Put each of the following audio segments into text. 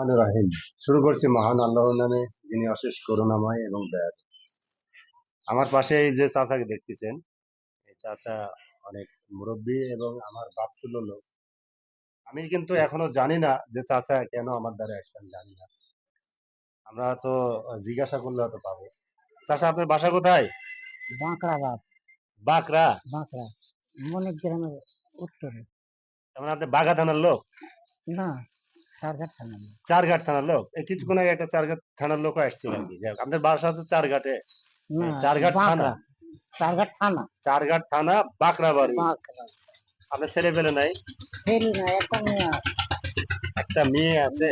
রহমান রাহিম। শুরু করছি মহান আল্লাহর নামে যিনি অশেষ করুণাময় এবং দয়ালু। আমার পাশে এই যে চাচাকে দেখতেছেন এই চাচা অনেক মুরব্বী এবং আমার বাপ তুলো লোক। আমি কিন্তু এখনও জানি না যে চাচা কেন আমার দ্বারা আসবেন জানি না। আমরা তো জিজ্ঞাসা করলে হয়তো পাবো। চাচা আপনার বাসা কোথায়? বাঁকড়া বাপ বাঁকড়া? বাঁকড়া মনে গ্রামের উত্তরে। তার মানে বাঘা থানার লোক? না। চারঘাট থানার লোক। এই কিছুক্ষণ আগে একটা চারঘাট থানার লোক আসছিল আর কি আপনার বাসা হচ্ছে চারঘাটে। চারঘাট থানা। চারঘাট থানা। চারঘাট থানা বাঁকড়া। বাড়ি আপনার ছেলে পেলে নাই? একটা মেয়ে আছে। একটা মেয়ে আছে?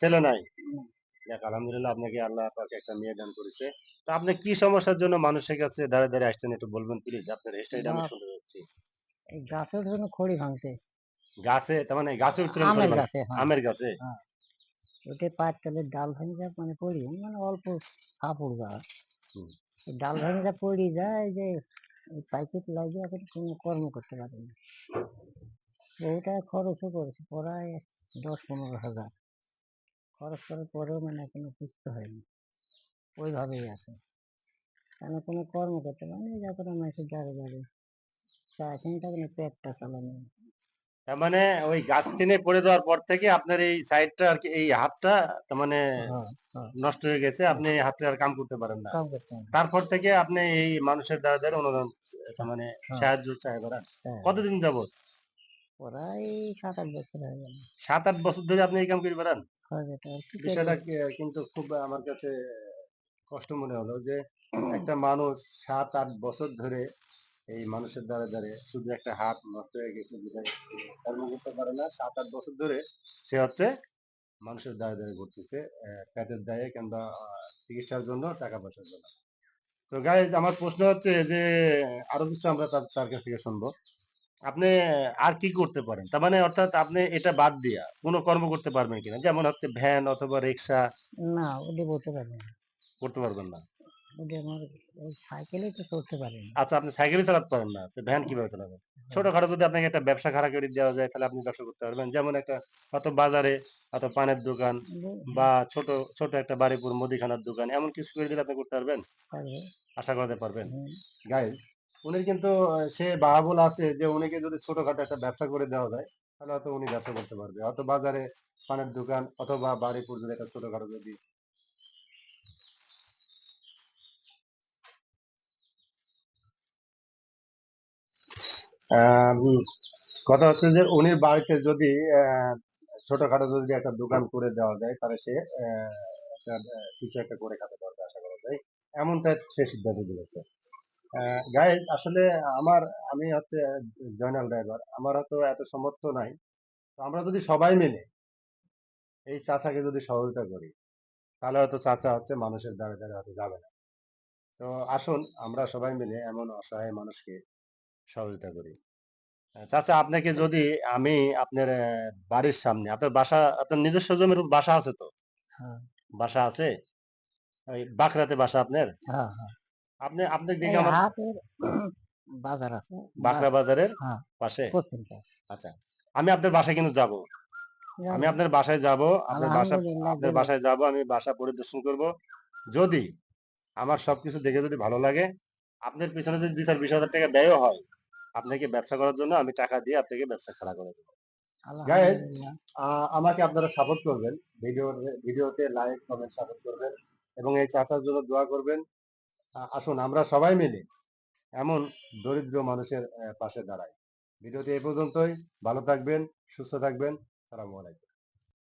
ছেলে নাই? দেখ আলহামদুলিল্লাহ আপনাকে আল্লাহ পাক একটা মেয়ে দান করেছে। তো আপনি কি সমস্যার জন্য মানুষের কাছে দাঁড়িয়ে দাঁড়িয়ে আসছেন একটু বলবেন প্লিজ আপনার স্টাইলটা আমি শুনতে যাচ্ছি এই গাছের জন্য খড়ি ভাঙতে গাছে তার মানে গাছে উঠছিলেন আমের গাছে হ্যাঁ। আমের গাছে। ওটা পায়ের তলে ডাল ভেঙে যায় মানে পড়ি মানে অল্প গাছ। হুম। এই ডাল ভেঙে যা পড়ি যায় যে পাইপে লাগিয়ে এখন কোনো কর্ম করতে পারে না। ওটা খরচও করেছে প্রায় দশ পনেরো হাজার। খরচ করার পরেও মানে কোনো সুস্থ হয়নি। ওইভাবেই আছে। কেন কোনো কর্ম করতে পারে না যখন মানুষের দাঁড়ে দাঁড়িয়ে চাইছেন তখন পেটটা চালানো। তার মানে ওই গাছ টেনে পড়ে যাওয়ার পর থেকে আপনার এই সাইডটা আর কি এই হাতটা তার মানে হ্যাঁ, হ্যাঁ, নষ্ট হয়ে গেছে আপনি এই হাতটা আর কাম করতে পারেন না। তারপর থেকে আপনি এই মানুষের দ্বারা দ্বারা অনুদান তার মানে হ্যাঁ। সাহায্য চাই হ্যাঁ, কতদিন যাবত প্রায় সাত আট বছর হয়ে গেল। সাত আট বছর ধরে আপনি এই কাম করে বেড়ান? কি বিষয়টা কিন্তু খুব আমার কাছে কষ্ট মনে হলো যে একটা মানুষ সাত আট বছর ধরে এই মানুষের দ্বারা দ্বারে শুধু একটা হাত নষ্ট হয়ে গেছে কর্ম করতে পারে না সাত আট বছর ধরে সে হচ্ছে মানুষের দ্বারা দ্বারে ঘুরতেছে পেটের দায়ে কিংবা চিকিৎসার জন্য টাকা পয়সার জন্য। তো গাইজ আমার প্রশ্ন হচ্ছে যে আরও কিছু আমরা তার কাছ থেকে শুনব। আপনি আর কি করতে পারেন? তার মানে অর্থাৎ আপনি এটা বাদ দিয়া কোনো কর্ম করতে পারবেন কিনা? যেমন হচ্ছে ভ্যান অথবা রিক্সা না ওটা বলতে পারি না। করতে পারবেন না। তো আচ্ছা আপনি সাইকেলই চালাতে পারেন না তো ভ্যান কীভাবে চালাবেন? ছোটখাটো যদি আপনাকে একটা ব্যবসা খাড়া করে দেওয়া যায় তাহলে আপনি ব্যবসা করতে পারবেন। যেমন একটা হয়তো বাজারে হয়তো পানের দোকান বা ছোট ছোট একটা বাড়িপুর মুদিখানার দোকান এমন কিছু করে দিলে আপনি করতে পারবেন? আশা করতে পারবেন। গাইজ উনি কিন্তু সে বাহাবুল আছে যে উনিকে যদি ছোটখাটো একটা ব্যবসা করে দেওয়া যায় তাহলে হয়তো উনি ব্যবসা করতে পারবে। হয়তো বাজারে পানের দোকান অথবা বাড়িপুর যদি একটা ছোটখাটো যদি কথা হচ্ছে যে উনি বাড়িতে যদি ছোটখাটো যদি একটা দোকান করে দেওয়া যায়, তাহলে সে কিছু একটা করে খেতে পারবে আশা করা যায়। এমনটা সে সিদ্ধান্ত দিয়েছে। গাইজ আসলে আমার, আমি হচ্ছে জয়নাল ড্রাইভার আমার হয়তো এত সমর্থ নাই। তো আমরা যদি সবাই মিলে এই চাচাকে যদি সহযোগিতা করি, তাহলে হয়তো চাচা হচ্ছে মানুষের দ্বারা দ্বারা হয়তো যাবে না। তো আসুন, আমরা সবাই মিলে এমন অসহায় মানুষকে সহযোগিতা করি। চাচা আপনাকে যদি আমি আপনার বাড়ির সামনে আপনার বাসা আপনার নিজস্ব জমির বাসা আছে তো? হ্যাঁ। বাসা আছে? বাঁকড়াতে বাসা আপনার? হ্যাঁ হ্যাঁ। আপনি আপনি এই দেখে আমার বাজার আছে বাঁকড়া বাজারের। পাশে? আচ্ছা আমি আপনার বাসায় কিন্তু যাব। আমি আপনার বাসায় যাব আপনার বাসা আপনার বাসায় যাব আমি বাসা পরিদর্শন করব। যদি আমার সবকিছু দেখে যদি ভালো লাগে আপনার পিছনে যদি দুই চার বিশ হাজার টাকা ব্যয় হয় আপনাকে ব্যবসা করার জন্য আমি টাকা দিয়ে আপনাকে ব্যবসা খাড়া করে দেবো। গাইজ আমাকে আপনারা সাপোর্ট করবেন ভিডিও ভিডিওতে লাইক কমেন্ট সাপোর্ট করবেন এবং এই চাষার জন্য দোয়া করবেন। আসুন আমরা সবাই মিলে এমন দরিদ্র মানুষের পাশে দাঁড়াই। ভিডিওটি এই পর্যন্তই। ভালো থাকবেন সুস্থ থাকবেন। সালামু আলাইকুম।